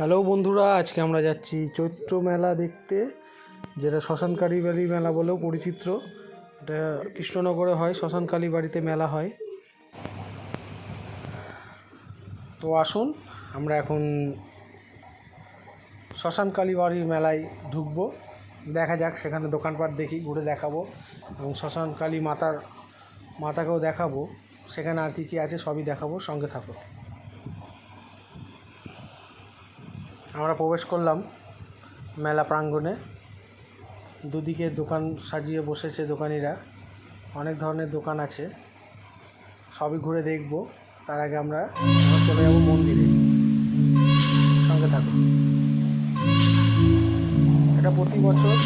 Hello বন্ধুরা, আজকে আমরা যাচ্ছি চৈত্র মেলা দেখতে, যেটা শ্মশান কালীবাড়ি মেলা বলেও পরিচিত। এটা কৃষ্ণনগরে হয়, শ্মশান কালীবাড়িতে মেলা হয়। তো আসুন, আমরা এখন শ্মশান কালীবাড়ির মেলায় ঢুকবো। দেখা যাক, সেখানে দোকানপাট দেখি, ঘুরে দেখাবো এবং শ্মশান কালী মাতার, মাতাকেও দেখাবো। সেখানে আর কী কী আছে, সবই দেখাবো, সঙ্গে থাকো। আমরা প্রবেশ করলাম মেলা প্রাঙ্গণে। দুদিকে দোকান সাজিয়ে বসেছে দোকানিরা। অনেক ধরনের দোকান আছে। সবই ঘুরে দেখব। তার আগে আমরা চলে যাব মন্দিরে। সঙ্গে থাকো এটা প্রতি বছর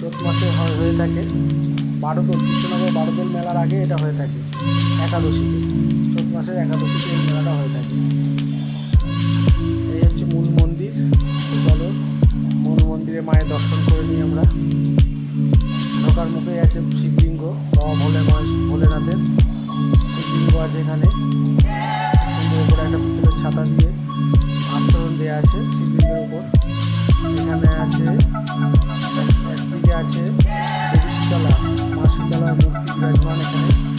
চৈত মাসে হয় থাকে। বারো বারোদোল কৃষ্ণনগর বারোদোল মেলার আগে এটা হয়ে থাকে। একাদশীতে। চৈত মাসের একাদশীতে এই মেলাটা হয়ে থাকে। এই হচ্ছে মূল মন্দির। চলো মূল মন্দিরে মায়ের দর্শন করে নিই আমরা। ঢোকার মুখে আছে শিবলিঙ্গ, বাবা ভোলে মা ভোলেনাথের। শিবলিঙ্গ আছে এখানে। সুন্দর করে একটা পুতুলের ছাতা দিয়ে আস্তরণ দেওয়া আছে শিবলিঙ্গের উপর। এখানে আছে, একদিকে আছে মা শীতলার মূর্তি বিরাজমান এখানে।